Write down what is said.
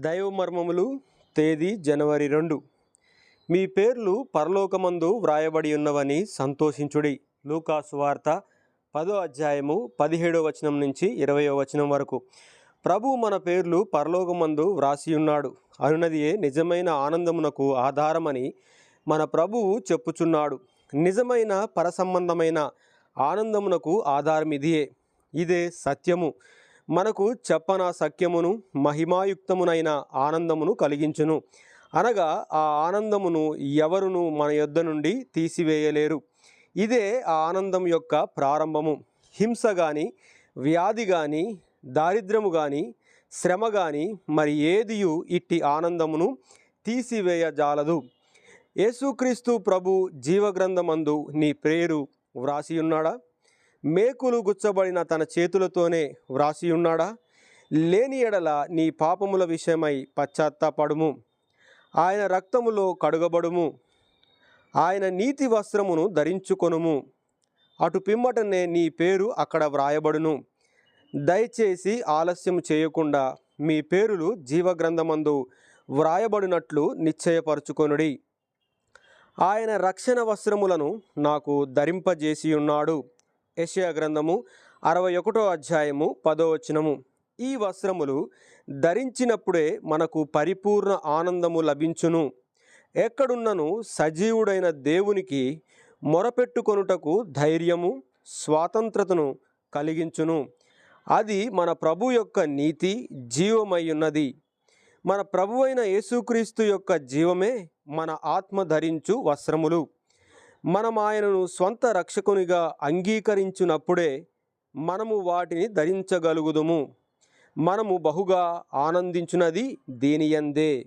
దైవమర్మములు తేదీ జనవరి రెండు. మీ పేర్లు పరలోకమందు వ్రాయబడి ఉన్నవని సంతోషించుడి. లూకాసు వార్త పదో అధ్యాయము పదిహేడో వచనం నుంచి ఇరవయో వచనం వరకు. ప్రభు మన పేర్లు పరలోకమందు వ్రాసి ఉన్నాడు అనునదియే నిజమైన ఆనందమునకు ఆధారమని మన ప్రభువు చెప్పుచున్నాడు. నిజమైన పరసంబంధమైన ఆనందమునకు ఆధారం ఇదియే ఇదే సత్యము. మనకు చెప్పన సత్యమును మహిమాయుక్తమునైన ఆనందమును కలిగించును. అనగా ఆ ఆనందమును ఎవరును మన యొద్ద నుండి తీసివేయలేరు. ఇదే ఆ ఆనందం యొక్క ప్రారంభము. హింస కానీ వ్యాధి కానీ దారిద్ర్యము కానీ శ్రమ కానీ మరి ఏదియు ఇట్టి ఆనందమును తీసివేయజాలదు. యేసుక్రీస్తు ప్రభు జీవగ్రంథమందు నీ పేరు వ్రాసియున్నాడా? మేకులు గుచ్చబడిన తన చేతులతోనే వ్రాసి ఉన్నాడా? లేని ఎడల నీ పాపముల విషయమై పశ్చాత్తాపడుము. ఆయన రక్తములో కడుగబడుము. ఆయన నీతి వస్త్రమును ధరించుకొనుము. అటు పిమ్మటనే నీ పేరు అక్కడ వ్రాయబడును. దయచేసి ఆలస్యం చేయకుండా మీ పేరులు జీవగ్రంథమందు వ్రాయబడినట్లు నిశ్చయపరచుకొనుడి. ఆయన రక్షణ వస్త్రములను నాకు ధరింపజేసి ఉన్నాడు యశయా గ్రంథము అరవై ఒకటో అధ్యాయము పదో వచనము. ఈ వస్త్రములు ధరించినప్పుడే మనకు పరిపూర్ణ ఆనందము లభించును. ఎక్కడున్నను సజీవుడైన దేవునికి మొరపెట్టుకొనుటకు ధైర్యము స్వాతంత్రతను కలిగించును. అది మన ప్రభు యొక్క నీతి జీవమై ఉన్నది మన ప్రభు అయిన యేసుక్రీస్తు యొక్క జీవమే మన ఆత్మ ధరించు వస్త్రములు. మనం ఆయనను స్వంత రక్షకునిగా అంగీకరించినప్పుడే మనము వాటిని ధరించగలుగుదుము. మనము బహుగా ఆనందించున్నది దీనియందే?